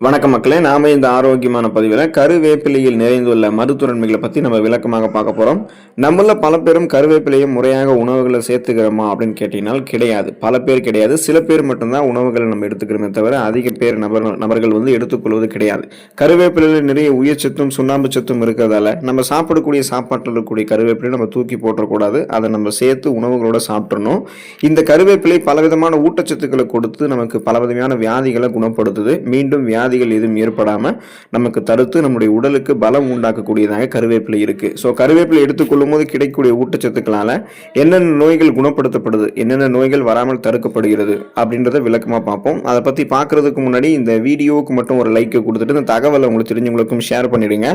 வணக்கம் மக்களே நாம இந்த ஆரோக்கியமான பதிவில் கருவேப்பிலையில் நிறைந்துள்ள மருத்துவன்மைகளை பற்றி நம்ம விளக்கமாக பார்க்க போகிறோம் நம்மள பல பேரும் கருவேப்பிலையை முறையாக உணவுகளை சேர்த்துக்கிறோமா அப்படின்னு கேட்டிங்கன்னா கிடையாது. பல பேர் கிடையாது. சில பேர் மட்டும்தான் உணவுகளை நம்ம எடுத்துக்கிறோமே தவிர அதிக பேர் நபர் நபர்கள் வந்து எடுத்துக்கொள்வது கிடையாது. கருவேப்பிலையில் நிறைய உயிர் சத்தும் சுண்ணாம்பு சத்தும் இருக்கிறதால நம்ம சாப்பிடக்கூடிய சாப்பாட்டில் இருக்கக்கூடிய கருவேப்பிலையை நம்ம தூக்கி போட்டுறக்கூடாது. அதை நம்ம சேர்த்து உணவுகளோட சாப்பிட்றணும் இந்த கருவேப்பிலை பலவிதமான ஊட்டச்சத்துக்களை கொடுத்து நமக்கு பலவிதமான வியாதிகளை குணப்படுத்துது. மீண்டும் வியாதிகள் எதுவும் ஏற்படாமல் நமக்கு தடுத்து நம்முடைய உடலுக்கு பலம் உண்டாக்கக்கூடியதாக கருவேப்பிலை இருக்குது ஸோ கருவேப்பிலை எடுத்துக்கொள்ளும் போது கிடைக்கக்கூடிய ஊட்டச்சத்துக்களால் என்னென்ன நோய்கள் குணப்படுத்தப்படுது என்னென்ன நோய்கள் வராமல் தடுக்கப்படுகிறது அப்படின்றத விளக்கமாக பார்ப்போம். அதை பற்றி பார்க்குறதுக்கு முன்னாடி இந்த வீடியோவுக்கு மட்டும் ஒரு லைக்கை கொடுத்துட்டு இந்த தகவலை உங்களுக்கு தெரிஞ்சவங்களுக்கும் ஷேர் பண்ணிடுங்க.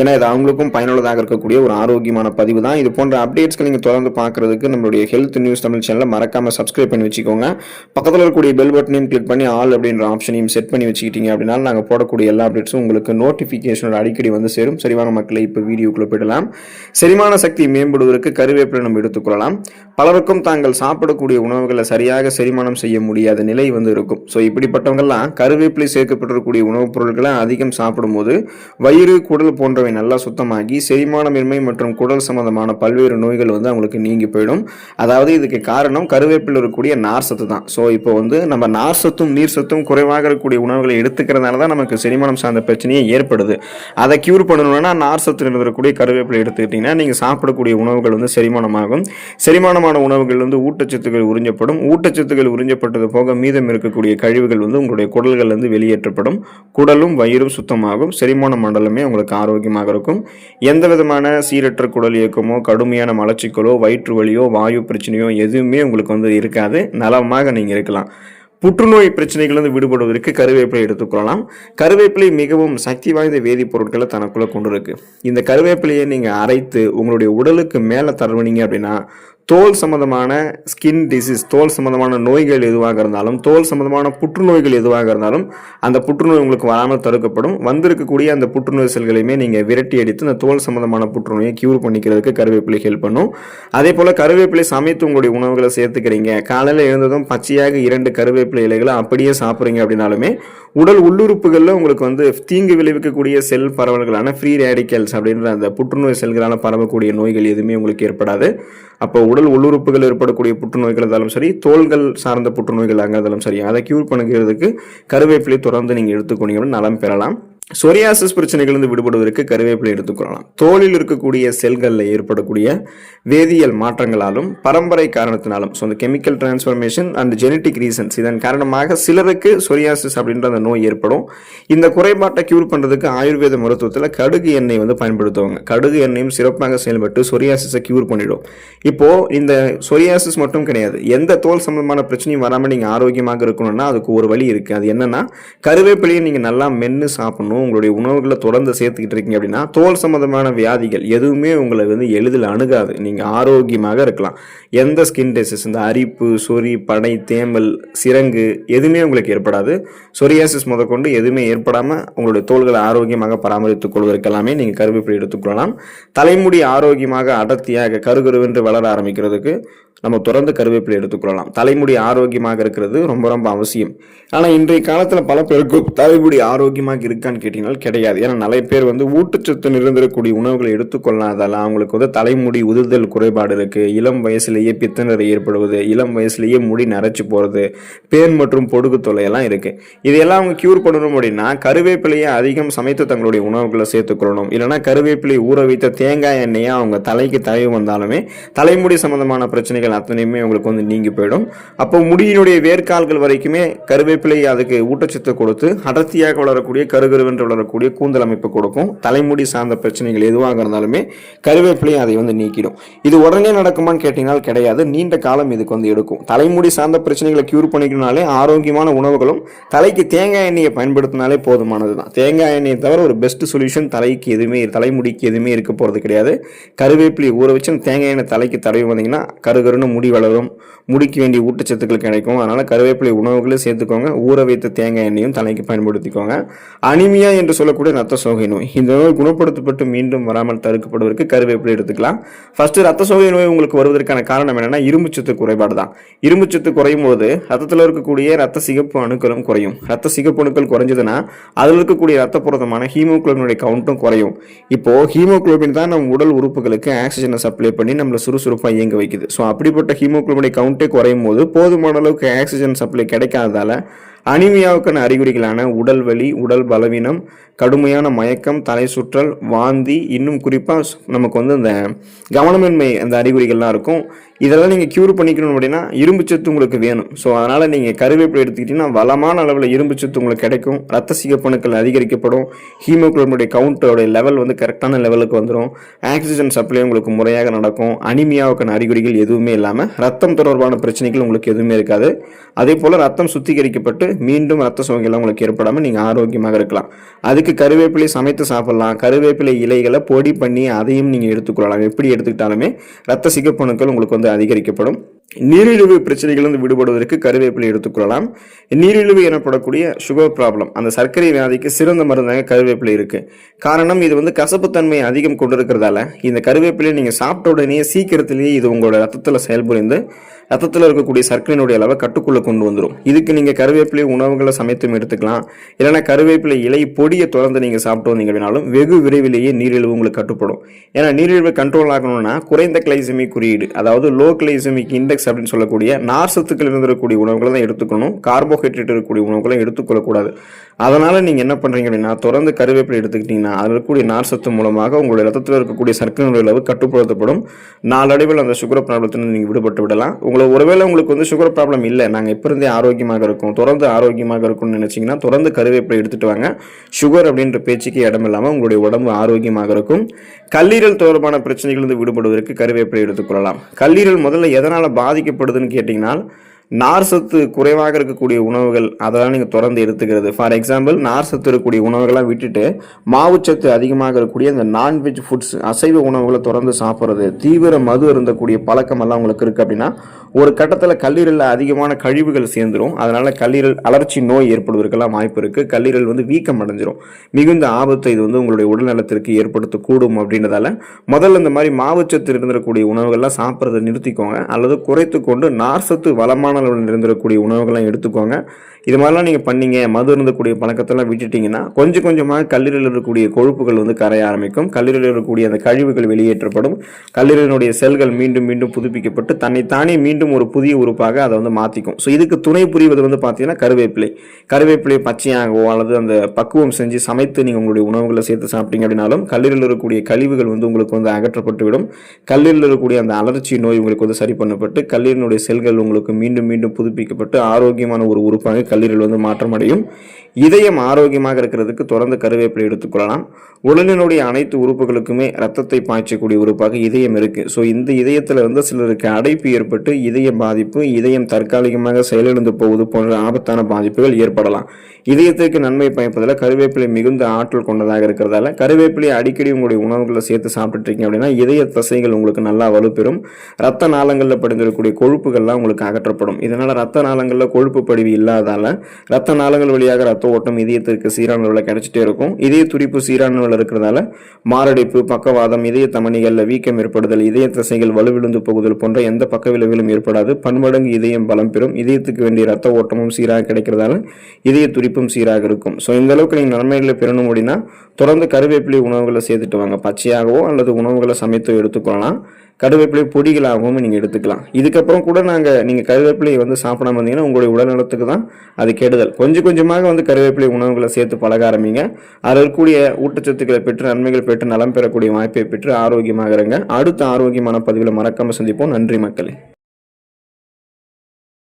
ஏன்னா இது அவங்களுக்கும் பயனுள்ளதாக இருக்கக்கூடிய ஒரு ஆரோக்கியமான பதிவு தான். இது போன்ற அப்டேட்ஸ்க்கு நீங்கள் தொடர்ந்து பார்க்குறதுக்கு நம்மளுடைய ஹெல்த் நியூஸ் தமிழ் சேனலை மறக்காமல் சப்ஸ்கிரைப் பண்ணி வச்சுக்கோங்க. பக்கத்தில் இருக்கக்கூடிய பெல் பட்டனையும் கிளிக் பண்ணி ஆல் அப்படின்ற ஆப்ஷனையும் செட் பண்ணி வச்சுக்கிட்டீங்க அப்படின்னா நாங்கள் போடக்கூடிய எல்லா அப்டேட்ஸும் உங்களுக்கு நோட்டிஃபிகேஷனோட அடிக்கடி வந்து சேரும். சரிவான மக்களை இப்போ வீடியோக்குள்ளே போயிடலாம். செரிமான சக்தி மேம்படுவதற்கு கருவேப்பிலை நம்ம எடுத்துக்கொள்ளலாம் பலருக்கும் தாங்கள் சாப்பிடக்கூடிய உணவுகளை சரியாக செரிமானம் செய்ய முடியாத நிலை வந்து இருக்கும். ஸோ இப்படிப்பட்டவங்கெல்லாம் கருவேப்பிலை சேர்க்கப்பட்டிருக்கக்கூடிய உணவுப் பொருட்களை அதிகம் சாப்பிடும்போது வயிறு குடல் போன்றவை நல்லா சுத்தமாகி செரிமானமின்மை மற்றும் குடல் சம்பந்தமான பல்வேறு நோய்கள் வந்து அவங்களுக்கு நீங்கி போயிடும். அதாவது இதுக்கு காரணம் கருவேப்பில் இருக்கக்கூடிய நார் சத்து தான் ஸோ இப்போ வந்து நம்ம நார் சத்தும் நீர் சத்தும் குறைவாக இருக்கக்கூடிய உணவுகளை இருக்கிறதுனால தான் நமக்கு செரிமானம் சார்ந்த பிரச்சனையே ஏற்படுது. அதை க்யூர் பண்ணணும்னா நார் சத்து இருக்கக்கூடிய கருவேப்பிலை எடுத்துக்கிட்டிங்கன்னா நீங்கள் சாப்பிடக்கூடிய உணவுகள் வந்து செரிமானமாகும். செரிமானமான உணவுகள் வந்து ஊட்டச்சத்துக்கள் உறிஞ்சப்படும். ஊட்டச்சத்துக்கள் உறிஞ்சப்பட்டது போக மீதம் இருக்கக்கூடிய கழிவுகள் வந்து உங்களுடைய குடல்கள் வந்து வெளியேற்றப்படும். குடலும் வயிறும் சுத்தமாகும். செரிமான மண்டலமே உங்களுக்கு ஆரோக்கியமாக இருக்கும். எந்த விதமான சீரற்ற குடல் இயக்கமோ கடுமையான மலச்சிக்கலோ வயிற்று வலியோ வாயு பிரச்சனையோ எதுவுமே உங்களுக்கு வந்து இருக்காது. நலமாக நீங்கள் இருக்கலாம். புற்றுநோய் பிரச்சனைகளிலிருந்து விடுபடுவதற்கு கருவேப்பிலை எடுத்துக்கொள்ளலாம் கருவேப்பிலை மிகவும் சக்தி வாய்ந்த வேதிப்பொருட்களை தனக்குள்ளே கொண்டு இருக்கு இந்த கருவேப்பிலையை நீங்கள் அரைத்து உங்களுடைய உடலுக்கு மேலே தருவீங்க அப்படின்னா தோல் சம்பந்தமான ஸ்கின் டிசீஸ் தோல் சம்பந்தமான நோய்கள் எதுவாக இருந்தாலும் தோல் சம்பந்தமான புற்றுநோய்கள் எதுவாக இருந்தாலும் அந்த புற்றுநோய் உங்களுக்கு வராமல் தடுக்கப்படும். வந்திருக்கக்கூடிய அந்த புற்றுநோய் செல்களையுமே நீங்கள் விரட்டி அடித்து அந்த தோல் சம்பந்தமான புற்றுநோயை க்யூர் பண்ணிக்கிறதுக்கு கருவேப்பிலை ஹெல்ப் பண்ணும். அதே போல் கருவேப்பிலை சமைத்து உங்களுடைய உணவுகளை சேர்த்துக்கிறீங்க. காலையில் எழுந்ததும் பச்சையாக இரண்டு கருவேப்பிலை இலைகளை அப்படியே சாப்பிட்றீங்க அப்படின்னாலுமே உடல் உள்ளுறுப்புகளில் உங்களுக்கு வந்து தீங்கு விளைவிக்கக்கூடிய செல் பரவல்களான ஃப்ரீ ரேடிக்கல்ஸ் அப்படின்ற அந்த புற்றுநோய் செல்களால் பரவக்கூடிய நோய்கள் எதுவுமே உங்களுக்கு ஏற்படாது. அப்போ உடல் உள்ளுறுப்புகள் ஏற்படக்கூடிய புற்றுநோய்கள் இருந்தாலும் சரி தோள்கள் சார்ந்த புற்றுநோய்கள் அங்கே இருந்தாலும் சரி அதை க்யூர் பண்ணுகிறதுக்கு கருவேப்பிலை தொடர்ந்து நீங்கள் எடுத்துக்கொண்டீங்கன்னா நலம் பெறலாம். சொரியாசிஸ் பிரச்சனைகளிலிருந்து விடுபடுவதற்கு கருவேப்பிலை எடுத்துக்கொள்ளலாம் தோலில் இருக்கக்கூடிய செல்களில் ஏற்படக்கூடிய வேதியியல் மாற்றங்களாலும் பரம்பரை காரணத்தினாலும் ஸோ அந்த chemical transformation and genetic reasons இதன் காரணமாக சிலருக்கு சொரியாசிஸ் அப்படின்ற அந்த நோய் ஏற்படும். இந்த குறைபாட்டை க்யூர் பண்ணுறதுக்கு ஆயுர்வேத மருத்துவத்தில் கடுகு எண்ணெய் வந்து பயன்படுத்துவாங்க. கடுகு எண்ணெயும் சிறப்பாக செயல்பட்டு சொரியாசிஸை க்யூர் பண்ணிடும். இப்போது இந்த சொரியாசிஸ் மட்டும் கிடையாது. எந்த தோல் சம்பந்தமான பிரச்சனையும் வராமல் நீங்கள் ஆரோக்கியமாக இருக்கணும்னா அதுக்கு ஒரு வழி இருக்குது அது என்னென்னா கருவேப்பிலையை நீங்கள் நல்லா மென்று சாப்பிடணும். உங்களுடைய உணவுகளை தொடர்ந்து சேர்த்துக்கிட்டு இருக்கீங்க அப்படின்னா தோல் சம்பந்தமான வியாதிகள் எதுவுமே உங்களை வந்து எளிதில் அணுகாது. நீங்கள் ஆரோக்கியமாக இருக்கலாம். எந்த ஸ்கின் டிசீஸ் இந்த அரிப்பு சொறி படை தேமல் சிரங்கு எதுவுமே உங்களுக்கு ஏற்படாது. சொரியாசிஸ் முதற்கொண்டு எதுவுமே ஏற்படாமல் உங்களுடைய தோள்களை ஆரோக்கியமாக பராமரித்துக் கொள்வதற்கு எல்லாமே நீங்கள் கருவேப்பிலை எடுத்துக்கொள்ளலாம் தலைமுடி ஆரோக்கியமாக அடர்த்தியாக கருகருவென்று வளர ஆரம்பிக்கிறதுக்கு நம்ம தொடர்ந்து கருவேப்பிலை எடுத்துக்கொள்ளலாம் தலைமுடி ஆரோக்கியமாக இருக்கிறது ரொம்ப ரொம்ப அவசியம். ஆனால் இன்றைய காலத்தில் பல பேருக்கு தலைமுடி ஆரோக்கியமாக இருக்கான்னு கேட்டிங்கனால் கிடையாது. ஏன்னா நிறைய பேர் வந்து ஊட்டச்சத்து நிறைந்திருக்கக்கூடிய உணவுகளை எடுத்துக்கொள்ளாதால அவங்களுக்கு வந்து தலைமுடி உதிர்தல் குறைபாடு இருக்குது இளம் வயசுலேயே பித்தநிறை ஏற்படுவது இளம் வயசுலேயே முடி நரைச்சி போகிறது பேன் மற்றும் பொடுகு தொல்லையெல்லாம் இருக்குது இதையெல்லாம் அவங்க க்யூர் பண்ணணும் அப்படின்னா கருவேப்பிலையை அதிகம் சமைத்து தங்களுடைய உணவுகளை சேர்த்துக்கொள்ளணும் இல்லைனா கருவேப்பிலை ஊற வைத்த தேங்காய் எண்ணெயை அவங்க தலைக்கு தயவு வந்தாலுமே தலைமுடி சம்பந்தமான பிரச்சனைகள் அத்தனையுமே உங்களுக்கு வந்து நீங்கி போயிடும். அப்போ முடியினுடைய வேர்க்கால்கள் வரைக்குமே கருவேப்பிலை அதுக்கு ஊட்டச்சத்து கொடுத்து அடர்த்தியாக வளரக்கூடிய கருகருவென்று வளரக்கூடிய கூந்தல் அமைப்பு கொடுக்கும். தலைமுடி சார்ந்த பிரச்சனைகள் எதுவாக இருந்தாலுமே கருவேப்பிலையும் அதை வந்து நீக்கிடும். இது உடனே நடக்குமான்னு கேட்டீங்கன்னா கிடையாது. நீண்ட காலம் இதுக்கு வந்து எடுக்கும். தலைமுடி சார்ந்த பிரச்சனைகளை க்யூர் பண்ணிக்கணும்னாலே ஆரோக்கியமான உணவுகளும் தலைக்கு தேங்காய் எண்ணெயை பயன்படுத்தினாலே போதுமானது தான் தேங்காய் எண்ணெயை தவிர ஒரு பெஸ்ட் சொல்யூஷன் தலைக்கு எதுவுமே தலைமுடிக்கு எதுவுமே இருக்க போகிறது கிடையாது. கருவேப்பிலை ஊற வச்சு தேங்காய் எண்ணெய் தலைக்கு தடவி வந்தீங்கன்னா கருகரு கருகருன்னு முடி வளரும் முடிக்கு வேண்டிய ஊட்டச்சத்துக்கள் கிடைக்கும். அதனால் கருவேப்பிலை உணவுகளையும் சேர்த்துக்கோங்க. ஊற வைத்த தேங்காய் எண்ணெயும் தலைக்கு பயன்படுத்திக்கோங்க. அனிமியா என்று சொல்லக்கூடிய ரத்த சோகை நோய். இந்த நோய் குணப்படுத்தப்பட்டு மீண்டும் வராமல் தடுக்கப்படுவதற்கு கருவேப்பிலை எடுத்துக்கலாம். ஃபர்ஸ்ட் ரத்த சோகை நோய் உங்களுக்கு வருவதற்கான காரணம் என்னென்னா இரும்புச்சத்து குறைபாடு தான். இரும்புச்சத்து குறையும் போது ரத்தத்தில் இருக்கக்கூடிய ரத்த சிகப்பு அணுக்களும் குறையும். ரத்த சிகப்பு அணுக்கள் குறைஞ்சதுன்னா அதில் இருக்கக்கூடிய ரத்த புரதமான ஹீமோக்ளோபினுடைய கவுண்ட்டும் குறையும். இப்போ ஹீமோகுளோபின் தான் நம்ம உடல் உறுப்புகளுக்கு ஆக்சிஜனை சப்ளை பண்ணி நம்மளை சுறுசுறுப்பாக இயங்க வைக்குது. ஸோ இப்படிப்பட்ட ஹீமோக்ளோபினை கவுண்டே குறையும் போது போதுமான அளவுக்கு ஆக்சிஜன் சப்ளை கிடைக்காததால அனிமியாவுக்கான அறிகுறிகளான உடல் வலி உடல் பலவீனம் கடுமையான மயக்கம் தலை சுற்றல் வாந்தி இன்னும் குறிப்பாக நமக்கு வந்து இந்த கவனமின்மை அந்த அறிகுறிகள்லாம் இருக்கும். இதெல்லாம் நீங்கள் க்யூர் பண்ணிக்கணும் அப்படின்னா இரும்பு சத்து உங்களுக்கு வேணும். ஸோ அதனால் நீங்கள் கருவேப்பிலை எடுத்துக்கிட்டிங்கன்னா வளமான அளவில் இரும்பு சத்து உங்களுக்கு கிடைக்கும். ரத்த சிகப்பணுக்கள் அதிகரிக்கப்படும். ஹீமோக்ளோபினுடைய கவுண்டோடைய லெவல் வந்து கரெக்டான லெவலுக்கு வந்துடும் ஆக்சிஜன் சப்ளை உங்களுக்கு முறையாக நடக்கும். அனிமியாவுக்கான அறிகுறிகள் எதுவுமே இல்லாமல் ரத்தம் தொடர்பான பிரச்சனைகள் உங்களுக்கு எதுவுமே இருக்காது. அதே போல் ரத்தம் சுத்திகரிக்கப்பட்டு மீண்டும் ரத்த சோகையெல்லாம் உங்களுக்கு ஏற்படாமல் நீங்கள் ஆரோக்கியமாக இருக்கலாம். அதுக்கு கருவேப்பிலை சமைத்து சாப்பிட்லாம். கருவேப்பிலை இலைகளை பொடி பண்ணி அதையும் நீங்கள் எடுத்துக்கொள்ளலாம். எப்படி எடுத்துக்கிட்டாலுமே ரத்த சிகப்பணுக்கள் உங்களுக்கு வந்து அதிகரிக்கப்படும். நீரிழிவு பிரச்சனைகளிலிருந்து விடுபடுவதற்கு கருவேப்பிலை எடுத்துக்கொள்ளலாம். நீரிழிவு எனப்படக்கூடிய சுகர் ப்ராப்ளம் அந்த சர்க்கரை வியாதிக்கு சிறந்த மருந்தாக கருவேப்பிலை இருக்குது காரணம் இது வந்து கசப்புத்தன்மை அதிகம் கொண்டிருக்கிறதால இந்த கருவேப்பிலை நீங்கள் சாப்பிட்ட உடனே சீக்கிரத்திலேயே இது உங்களோட ரத்தத்தில் செயல்புரிந்து ரத்தத்தில் இருக்கக்கூடிய சர்க்கரையினுடைய அளவை கட்டுக்குள்ளே கொண்டு வந்துடும் இதுக்கு நீங்கள் கருவேப்பிலை உணவுகளை சமைத்தும் எடுத்துக்கலாம். இல்லைன்னா கருவேப்பிலை இலை பொடியை தொடர்ந்து நீங்கள் சாப்பிட்டு வந்தீங்க அப்படின்னாலும் வெகு விரைவிலேயே நீரிழிவு உங்களுக்கு கட்டுப்படும். ஏன்னா நீரிழிவு கண்ட்ரோல் ஆகணும்னா குறைந்த கிளைசமிக் குறியீடு அதாவது லோ கிளைசமிக் இண்டெக்ஸ் அப்படின்னு சொல்லக்கூடிய நார் சத்துக்கள் இருந்திருக்கக்கூடிய உணவுகளை தான் எடுத்துக்கணும். கார்போஹைட்ரேட் இருக்கக்கூடிய உணவுகளை எடுத்துக்கொள்ளக்கூடாது. அதனால் நீங்கள் என்ன பண்ணுறீங்க அப்படின்னா தொடர்ந்து கருவேப்பிலை எடுத்துக்கிட்டிங்கன்னா அதில் இருக்கக்கூடிய நார் சத்து மூலமாக உங்களுடைய ரத்தத்தில் இருக்கக்கூடிய சர்க்கரை அளவு கட்டுப்படுத்தப்படும். நாளடைவில் அந்த சுகர் ப்ராப்ளத்தில் நீங்கள் விடுபட்டு விடலாம். உங்களை ஒருவேளை உங்களுக்கு வந்து சுகர் ப்ராப்ளம் இல்லை நாங்கள் இப்போ இருந்தே ஆரோக்கியமாக இருக்கோம் தொடர்ந்து ஆரோக்கியமாக இருக்கும்னு நினச்சிங்கன்னா தொடர்ந்து கருவேப்பிலை எடுத்துகிட்டு வாங்க. சுகர் அப்படின்ற பேச்சுக்கு இடம் இல்லாமல் உங்களுடைய உடம்பு ஆரோக்கியமாக இருக்கும். கல்லீரல் தொடர்பான பிரச்சனைகளிலிருந்து விடுபடுவதற்கு கருவேப்பிலை எடுத்துக்கொள்ளலாம் கல்லீரல் முதல்ல எதனால் பாதிக்கப்படுதுன்னு கேட்டிங்கன்னா நார் சத்து குறைவாக இருக்கக்கூடிய உணவுகள் அதெல்லாம் நீங்கள் தொடர்ந்து எடுத்துக்கிறது. ஃபார் எக்ஸாம்பிள் நார் சத்து இருக்கக்கூடிய உணவுகள்லாம் விட்டுட்டு மாவுச்சத்து அதிகமாக இருக்கக்கூடிய அந்த நான்வெஜ் ஃபுட்ஸ் அசைவ உணவுகளை தொடர்ந்து சாப்பிட்றது தீவிர மது இருந்தக்கூடிய பழக்கமெல்லாம் உங்களுக்கு இருக்குது அப்படின்னா ஒரு கட்டத்தில் கல்லீரலில் அதிகமான கழிவுகள் சேர்ந்துடும் அதனால் கல்லீரல் அலர்ச்சி நோய் ஏற்படுவதற்கெல்லாம் வாய்ப்பு இருக்குது கல்லீரல் வந்து வீக்கம் அடைஞ்சிரும். மிகுந்த ஆபத்தை இது வந்து உங்களுடைய உடல்நலத்திற்கு ஏற்படுத்தக்கூடும் அப்படின்றதால முதல்ல இந்த மாதிரி மாவுச்சத்து இருந்திருக்கக்கூடிய உணவுகள்லாம் சாப்பிட்றதை நிறுத்திக்கோங்க. அல்லது குறைத்து கொண்டு நார் சத்து வளமான அளவில் இருந்திருக்கக்கூடிய உணவுகள்லாம் எடுத்துக்கோங்க. இது மாதிரிலாம் நீங்கள் பண்ணீங்க மது இருந்தக்கூடிய பழக்கத்தெல்லாம் விட்டுட்டிங்கன்னா கொஞ்சம் கொஞ்சமாக கல்லீரலில் இருக்கக்கூடிய கொழுப்புகள் வந்து கரைய ஆரம்பிக்கும். கல்லீரலில் இருக்கக்கூடிய அந்த கழிவுகள் வெளியேற்றப்படும். கல்லீரலினுடைய செல்கள் மீண்டும் மீண்டும் புதுப்பிக்கப்பட்டு தன்னைத்தானே மீண்டும் ஒரு புதிய உறுப்பாக அதை வந்து மாற்றிக்கும் ஸோ இதுக்கு துணை புரிவது வந்து பார்த்தீங்கன்னா கருவேப்பிலை. கருவேப்பிலை பச்சையாகவோ அல்லது அந்த பக்குவம் செஞ்சு சமைத்து நீங்கள் உங்களுடைய உணவுகளை சேர்த்து சாப்பிட்டீங்க அப்படின்னாலும் கல்லீரலில் இருக்கக்கூடிய கழிவுகள் வந்து உங்களுக்கு வந்து அகற்றப்பட்டு விடும் கல்லீரலில் இருக்கக்கூடிய அந்த அலர்ச்சி நோய் உங்களுக்கு வந்து சரி பண்ணப்பட்டு கல்லீரனுடைய செல்கள் உங்களுக்கு மீண்டும் மீண்டும் புதுப்பிக்கப்பட்டு ஆரோக்கியமான ஒரு உறுப்பாக கல்லீரல் வந்து மாற்றம் அடையும் இதயம் ஆரோக்கியமாக இருக்கிறதுக்கு தொடர்ந்து கருவேப்பிலை எடுத்துக்கொள்ளலாம் உடலினுடைய அனைத்து உறுப்புகளுக்குமே ரத்தத்தை பாய்ச்சக்கூடிய உறுப்பாக இதயம் இருக்குது ஸோ இந்த இதயத்தில் வந்து சிலருக்கு அடைப்பு ஏற்பட்டு இதய பாதிப்பு இதயம் தற்காலிகமாக செயலிழந்து போவது போன்ற ஆபத்தான பாதிப்புகள் ஏற்படலாம். இதயத்திற்கு நன்மை பயப்பதில் கருவேப்பிலை மிகுந்த ஆற்றல் கொண்டதாக இருக்கிறதால கருவேப்பிலை அடிக்கடி உங்களுடைய உணவுகளை சேர்த்து சாப்பிட்டுருக்கீங்க அப்படின்னா இதய தசைகள் உங்களுக்கு நல்லா வலுப்பெறும். ரத்த நாளங்களில் படிந்திருக்கக்கூடிய கொழுப்புகள்லாம் உங்களுக்கு அகற்றப்படும். இதனால் ரத்த நாளங்களில் கொழுப்பு படிவு இல்லாதால ரத்த நாளங்கள் வழியாக ரத்த ஓட்டம் இதயத்திற்கு சீரான அளவில் கிடைச்சிட்டே இருக்கும். இதய துடிப்பு சீரான அளவில் இருக்கிறதால மாரடைப்பு பக்கவாதம் இதய தமணிகளில் வீக்கம் ஏற்படுதல் இதய தசைகள் வலுவிழுந்து போகுதல் போன்ற எந்த பக்க விளைவிலும் ஏற்படாது. பன்மடங்கு இதயம் பலம் பெறும். இதயத்துக்கு வேண்டிய ரத்த ஓட்டமும் சீராக கிடைக்கிறதால இதய துடிப்பும் சீராக இருக்கும். ஸோ இந்த அளவுக்கு நீங்கள் நன்மைகளை பெறணும் அப்படின்னா தொடர்ந்து கருவேப்பிலை உணவுகளை சேர்த்துட்டு வாங்க. பச்சையாகவோ அல்லது உணவுகளை சமைத்து எடுத்துக்கொள்ளலாம். கருவேப்பிலை பொடிகளாகவும் நீங்கள் எடுத்துக்கலாம். இதுக்கப்புறம் கூட நாங்கள் நீங்கள் கருவேப்பிலையை வந்து சாப்பிடாம இருந்தீங்கன்னா உங்களுடைய உடல் நலத்துக்கு தான் அது கெடுதல். கொஞ்சம் கொஞ்சமாக வந்து கருவேப்பிலை உணவுகளை சேர்த்து பழக ஆரம்பிங்க. அதில் இருக்கக்கூடிய ஊட்டச்சத்துக்களை பெற்று நன்மைகள் பெற்று நலம் பெறக்கூடிய வாய்ப்பை பெற்று ஆரோக்கியமாக இருங்க அடுத்த ஆரோக்கியமான பதிவில் மறக்காமல் சந்திப்போம். நன்றி மக்களே.